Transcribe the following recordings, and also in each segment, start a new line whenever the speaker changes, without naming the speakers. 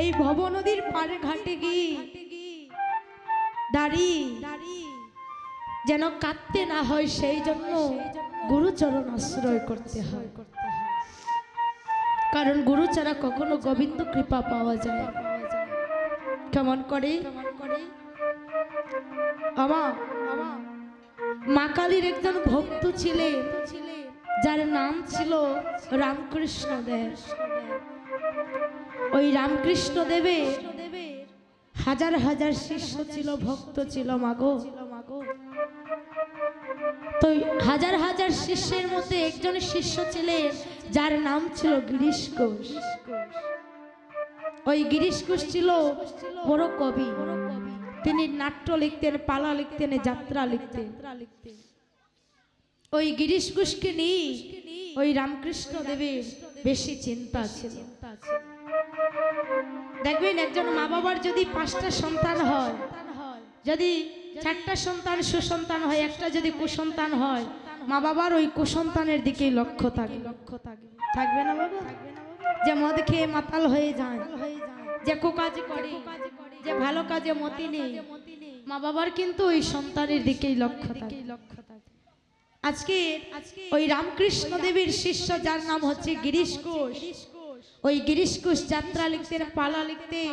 এই ভব নদীর পাড়ে ঘাটে গিয়ে দাঁড়িয়ে যেন কাঁদতে না হয়, সেই জন্য গুরুচরণ আশ্রয় করতে হয়। কারণ গুরু ছাড়া কখনো গোবিন্দ কৃপা পাওয়া যায়। কেমন করে? আমার মা কালীর একজন ভক্ত ছিলেন, যার নাম ছিল রামকৃষ্ণ দেব ওই রামকৃষ্ণ দেবে হাজার হাজার শিষ্য ছিল ভক্ত ছিল মাগো। তো হাজার হাজার শিষ্যের মধ্যে একজন শিষ্য ছিলেন যার নাম ছিল গিরিশ ঘোষ। ওই গিরিশ ঘোষ ছিল বড় কবি। তিনি নাট্য লিখতেন পালা লিখতেন যাত্রা লিখতেন। ওই গিরিশ ঘোষকে নিয়ে ওই রামকৃষ্ণ দেবের বেশি চিন্তা ছিল। দেখবেন একজন মা বাবার যদি পাঁচটা সন্তান হয়, যদি চারটা সন্তান সুসন্তান হয়, একটা যদি কুসন্তান হয় মা বাবার ওই কুসন্তানের দিকেই লক্ষ্য থাকে। লক্ষ্য থাকে থাকবে না বাবা? যে মদ খেয়ে মাতাল হয়ে যায়, যে কুকাজ করে, যে ভালো কাজে মতি নেই মা বাবার কিন্তু ওই সন্তানের দিকেই লক্ষ্য থাকে লক্ষ্য থাকে। আজকে ওই রামকৃষ্ণ দেবীর শিষ্য যার নাম হচ্ছে গিরিশ ঘোষ। ওই গিরিশ ঘোষ যাত্রা লিখতেন, পালা লিখতেন।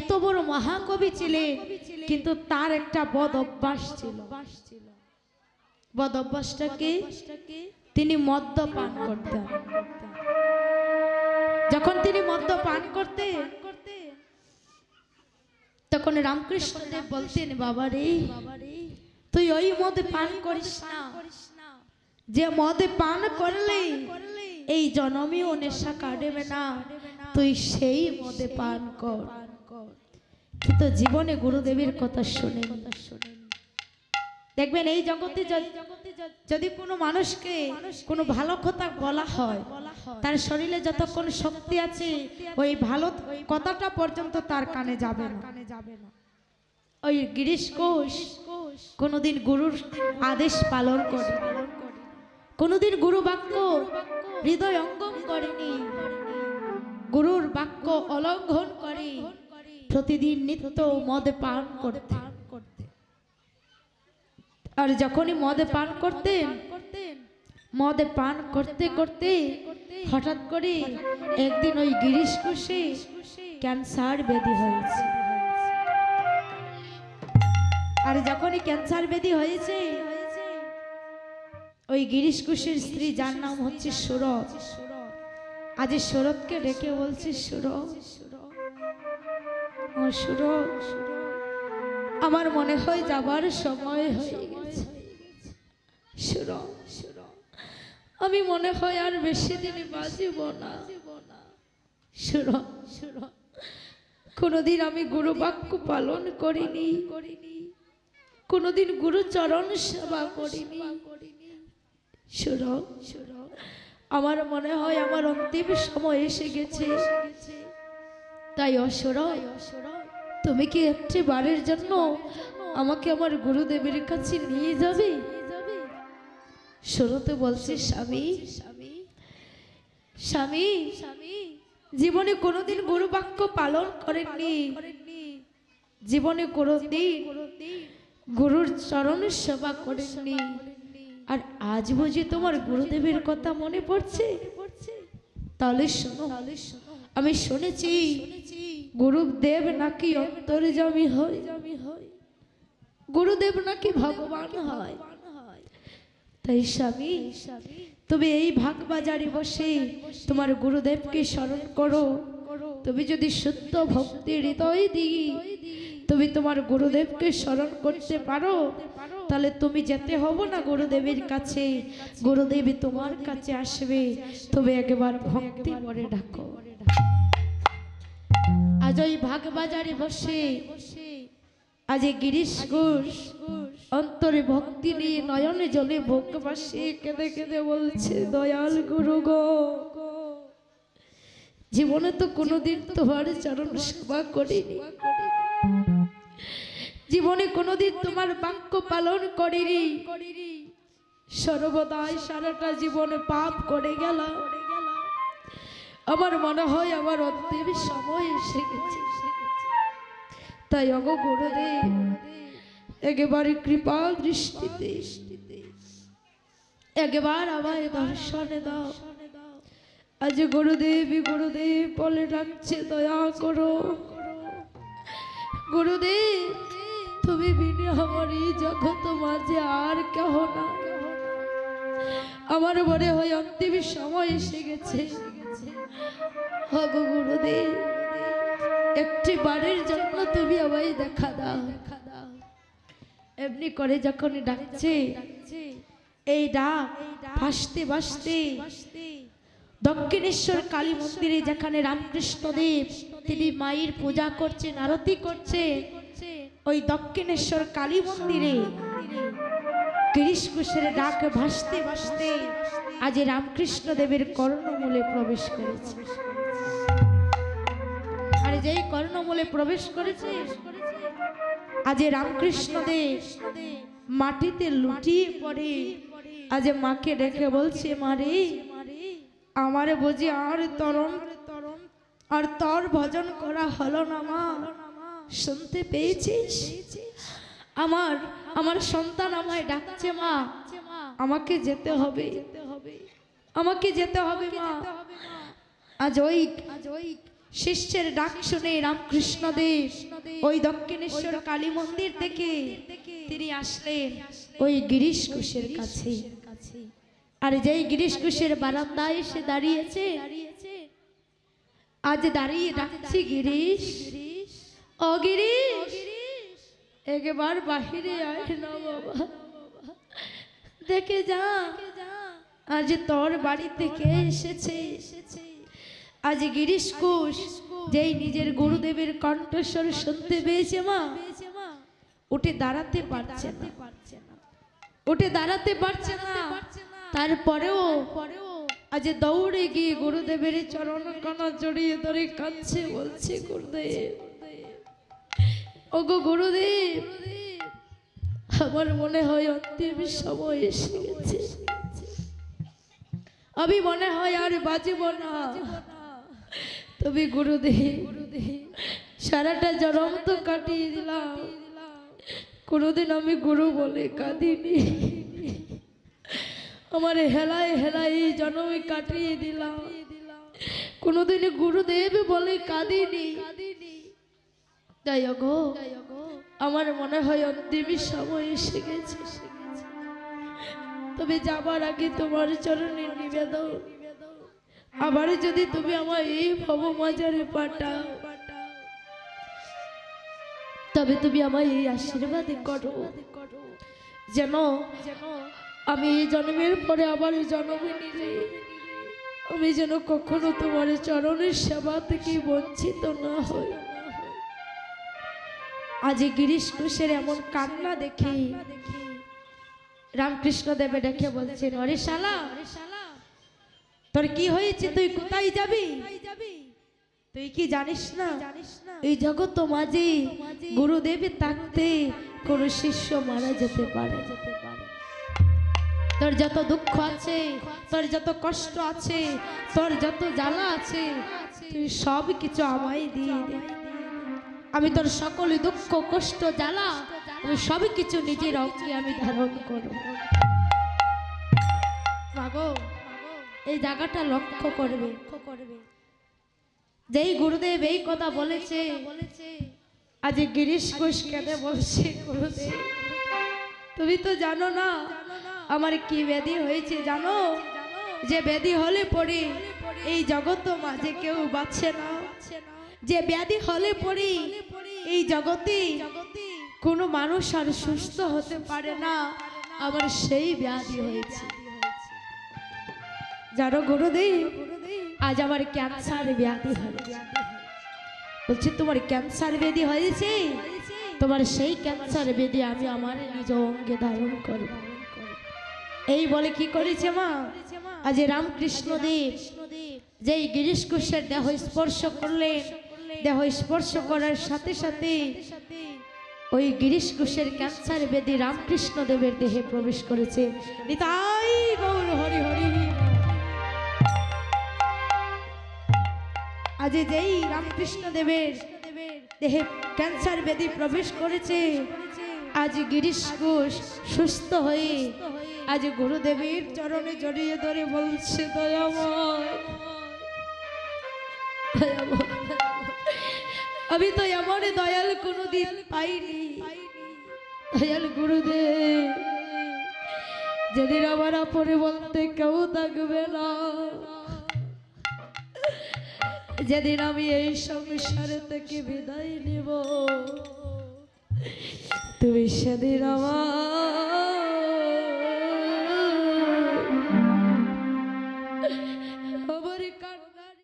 এত বড় মহাকবি ছিলেন, কিন্তু তার একটা বদ অভ্যাস ছিল। বদ অভ্যাসটাকে তিনি মদ্যপান করতেন। যখন তিনি মদ্যপান করতেন, তখন রামকৃষ্ণ দেব বলতেন, বাবা রে, তুই ওই মদ পান করিস না। যে মদে পান করলে এই জনমেও নেশা কাটবে না। তুই সেই মদে পান কর। কিন্তু জীবনে গুরুদেবের কথা শুনে দেখবেন এই জগতে যদি কোনো মানুষকে কোনো ভালো কথা বলা হয়, তার শরীরে যতক্ষণ শক্তি আছে, ওই ভালো কথাটা পর্যন্ত তার কানে যাবে না। ওই গিরিশ কোষ কোনোদিন গুরুর আদেশ পালন করে কোনোদিন গুরু বাক্য হৃদয় অঙ্গম করেনি। গুরুর বাক্য অলঙ্ঘন করে। প্রতিদিন নিত্য মদে পান করতে। আর যখনই মদে পান করতেন মদে পান করতে করতে হঠাৎ করে একদিন ওই গিরিশ কোষে ক্যান্সার ব্যাধি হয়েছে। আর যখনই ক্যান্সার ব্যাধি হয়েছে ওই গিরিশ ঘোষের স্ত্রী, যার নাম হচ্ছে সুরভ। আজ সুরভকে ডেকে বলছে, সুরভ আমার মনে হয় যাবার সময় হয়ে গেছে। আমি মনে হয় আর বেশি দিন বাঁচিব না। কোনোদিন আমি গুরু বাক্য পালন করিনি। করিনি কোনোদিন গুরু চরণ সেবা করিনি। সুর আমার মনে হয় আমার অন্তিম সময় এসে গেছে। তাই অসুর তুমি কি একটি বারের জন্য আমাকে আমার গুরুদেবের কাছে নিয়ে যাবে? সুরতে বলছে, স্বামী। স্বামী স্বামী জীবনে কোনোদিন গুরু বাক্য পালন করেননি। জীবনে কোনোদিন গুরুর চরণ সেবা করেননি। আর আজ বুঝি তোমার গুরুদেবের কথা মনে পড়ছে, তাহলে শোনো, আমি শুনেছি গুরুদেব নাকি অন্তর্জামী হয়। গুরুদেব নাকি ভগবান হয়। তাই স্বামী, তুমি এই ভাগ বাজারে বসে তোমার গুরুদেবকে স্মরণ করো। তুমি যদি শুদ্ধ ভক্তি হৃদয় দিয়ে তুমি তোমার গুরুদেবকে স্মরণ করতে পারো। তাহলে তুমি যেতে হব না গুরুদেবের কাছে? গুরুদেবী তোমার কাছে আসবে। তবে একবার ভক্তি করে ডাকো। আজ ওই ভাগ বাজারে বসে, আজ গিরিশ ঘোষ অন্তরে ভক্তি নিয়ে নয়নে জলে ভোগ কেঁদে কেঁদে বলছে, দয়াল গুরু গো, জীবনে তো কোনোদিন তোমার চরণ সেবা করিনি। জীবনে কোনোদিন তোমার বাক্য পালন করিনি। সর্বদাই সারাটা জীবনে পাপ করে গেল। আমার মনে হয় আমার অন্তিম সময় এসে গেছে। তাই অগ গুরুদেব, একেবারে কৃপা দৃষ্টিতে, একবার আমায় দর্শনে দাও। আজ গুরুদেব গুরুদেব বলে ডাকছে, দয়া করো। গুরুদেব তুমি বিনে আমার এই জগৎ মাঝে আর কেহ না। আমার মনে হয় অন্তিম সময় এসে গেছে। গুরুদেব, একটি বারের জন্য তুমি আমায় দেখা দাও। দেখা দাও এমনি করে যখন ডাকছে, এই ডাক ভাসতে ভাসতে দক্ষিণেশ্বর কালী মন্দিরে যেখানে রামকৃষ্ণদেব, তিনি মায়ের পূজা করছেন, আরতি করছে ওই দক্ষিণেশ্বর কালী মন্দিরে গিরিশ ঘোষের ডাক ভাসতে ভাসতে আজ রামকৃষ্ণ দেবের কর্ণমূলে প্রবেশ করেছে। আর যেই কর্ণমূলে প্রবেশ করেছে, আজ রামকৃষ্ণ দেব মাটিতে লুটিয়ে পড়ে, আজ মাকে ডেকে বলছে মারে আমারে বুঝি আর তরণ, আর তর ভজন করা হলো না মা। শুনতে পেয়েছিস? আমার আমার সন্তান আমায় ডাকছে, মা। আমাকে যেতে হবে। আমাকে যেতে হবে, মা। আজ ওই আজ ওই শিষ্যের ডাক শুনে রামকৃষ্ণ দেব ওই দক্ষিণেশ্বর কালী মন্দির থেকে তিনি আসলেন ওই গিরিশ ঘোষের কাছে। আর যেই গিরিশ ঘোষের বারান্দায় এসে দাঁড়িয়েছে, আজ দাঁড়িয়ে ডাকছি গিরিশ। ও গিরিশ একবার বাহিরে আয় না বাবা। দেখে যা, আজ তোর বাড়ি থেকে এসেছে? আজ গিরিশ ঘোষ যেই নিজের গুরুদেবের কণ্ঠস্বর শুনতে পেয়েছে মা, উঠে দাঁড়াতে পারছে না। উঠে দাঁড়াতে পারছে না। তারপরেও আজ দৌড়ে গিয়ে গুরুদেবের চরণ কণা জড়িয়ে ধরে কাঁদছে, বলছে, গুরুদেব ওগো গুরুদেব, আমার মনে হয় অন্তিম সময় এসে গেছে। আমি মনে হয় আর বাঁচব না। তবে গুরুদেব, সারাটা জনম তো কাটিয়ে দিলাম। কোনোদিন আমি গুরু বলে কাঁদিনি। আমার হেলায় এই জন্মে কাটিয়ে দিলাম। কোনোদিন গুরুদেব বলে কাঁদিনি। তাই গো আমার মনে হয় অন্তিম সময় এসে গেছে। তবে যাবার আগে তোমার চরণে নিবেদন। আবার যদি তুমি আমার এই ভব মাজারে পাঠাও, তবে তুমি আমার এই আশীর্বাদ করো। যেন আমি এই জন্মের পরে আবার জন্মে নিলে, আমি যেন কখনো তোমার চরণের সেবা থেকে বঞ্চিত না হই। আজ গিরিশ ঘোষের এমন কান্না দেখে। রামকৃষ্ণ দেবে ডেকে বলছেন অরে শালা, তোর কি হয়েছে? তুই কোথায় যাবি? তুই কি জানিস না? এই জগৎ মাঝে গুরুদেব থাকতে কোন শিষ্য মারা যেতে পারে। তোর যত দুঃখ আছে, তোর যত কষ্ট আছে, তোর যত জ্বালা আছে, তুই সব কিছু আমায় দিয়ে দে। আমি তোর সকল দুঃখ, কষ্ট, জ্বালা, আমি সব কিছু নিজের অঙ্গে আমি ধারণ করব। এই জায়গাটা লক্ষ্য করবে। যেই গুরুদেব এই কথা বলেছে, আজ গিরিশ ঘোষ কেঁদে বলছে গুরুদেব তুমি তো জানো না আমার কি ব্যাধি হয়েছে, জানো? যে ব্যাধি হলে পরে এই জগৎ মাঝে কেউ বাঁচছে না। যে ব্যাধি হলে পরে এই জগতে কোনো মানুষ আর সুস্থ হতে পারে না। আমার সেই ব্যাধি হয়েছে। জানো গুরুদেব, আজ আমার ক্যান্সার ব্যাধি হয়েছে। বলছি, তোমার ক্যান্সার ব্যাধি হয়েছে? তোমার সেই ক্যান্সার ব্যাধি আমি আমার নিজ অঙ্গে ধারণ করব। এই বলে কি করেছে মা? আজ রামকৃষ্ণ দেব যেই গিরিশ ঘোষের দেহ স্পর্শ করলেন দেহ স্পর্শ করার সাথে সাথে ওই গিরিশ ঘোষের ক্যান্সার বেদি রামকৃষ্ণ দেবের দেহে প্রবেশ করেছে নিতাই গৌর হরি হরি আজ যেই রামকৃষ্ণ দেবের দেহে ক্যান্সার প্রবেশ করেছে, আজ গিরিশ ঘোষ সুস্থ হয়ে আজ গুরুদেবের চরণে জড়িয়ে ধরে বলছে, দয়াময় দয়াময়। আমি তো এমন দয়াল কোনোদিন পাইনি দয়াল গুরুদেব যেদিন আমার আপরে বলতে কেউ থাকবে না যেদিন আমি এই সংসার থেকে বিদায় নিব তুমি সেদিন আমার